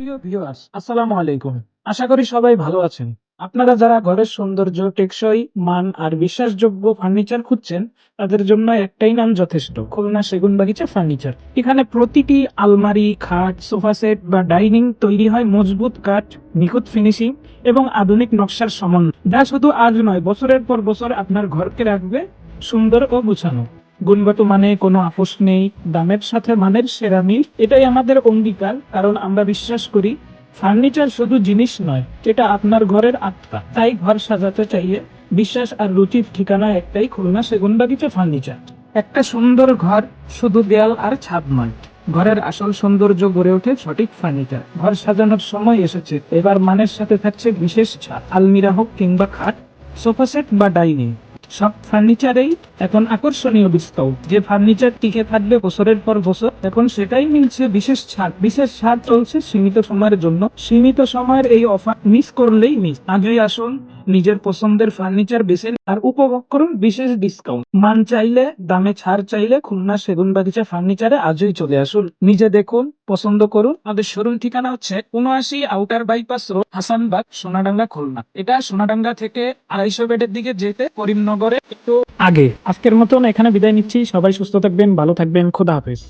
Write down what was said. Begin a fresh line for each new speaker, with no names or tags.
প্রিয় ভিউয়ার্স আসসালামু আলাইকুম। আশা করি সবাই ভালো আছেন। আপনারা যারা ঘরের সৌন্দর্য, টেকসই, মান আর বিশ্বাসযোগ্য ফার্নিচার খুঁজছেন, তাদের জন্য একটাই নাম যথেষ্ট, খুলনা সেগুন বাগিচা ফার্নিচার এখানে প্রতিটি আলমারি, খাট, সোফা সেট বা ডাইনিং তৈরি হয় মজবুত কাঠ, নিখুঁত ফিনিশিং এবং আধুনিক নকশার সমন্বয়। যা শুধু আজ নয়, বছরের পর বছর আপনার ঘরকে রাখবে সুন্দর ও গুছানো। গুণগত মানে কোনো আপোষ নেই, দামের সাথে মানের সেরা মিল, এটাই আমাদের অঙ্গীকার, কারণ আমরা বিশ্বাস করি ফার্নিচার শুধু জিনিস নয় এটা আপনার ঘরের আত্মা। তাই ঘর সাজাতে চাইয়ে বিশ্বাস আর রুচির ঠিকানা একটাই খুলনা সেগুন বাগিচা ফার্নিচার। একটা সুন্দর ঘর শুধু দেয়াল আর ছাদ নয়, ঘরের আসল সৌন্দর্য গড়ে ওঠে সঠিক ফার্নিচার। ঘর সাজানোর সময় এসেছে, এবার মানের সাথে থাকছে বিশেষ ছাদ, আলমিরা হোক কিংবা খাট, সোফা সেট বা ডাইনিং। সব ফার্নিচারেই এখন আকর্ষণীয় ডিসকাউন্ট যে ফার্নিচার টিকে থাকবে বছরের পর বছর, এখন সেটাই মিলছে বিশেষ ছাড়। বিশেষ ছাড় চলছে সীমিত সময়ের জন্য। সীমিত সময়ের এই অফার মিস করলেই মিস আগেই আসুন নিজের পছন্দের ফার্নিচার বেছে আর উপভোগ করুন বিশেষ ডিসকাউন্ট মান চাইলে, দামে ছাড় চাইলে খুলনা সেগুন বাগিচা ফার্নিচারে আজই চলে আসুন। নিজে দেখুন, পছন্দ করুন। আমাদের শোরুম ঠিকানা হচ্ছে উনআশি outer bypass road Hasanbag, Sonadanga, Khulna. এটা সোনাডাঙ্গা থেকে আড়াইশো বেডের দিকে যেতে করিমনগরে। একটু আগে। আজকের মতন এখানে বিদায় নিচ্ছি। সবাই সুস্থ থাকবেন, ভালো থাকবেন। খোদা হাফেজ।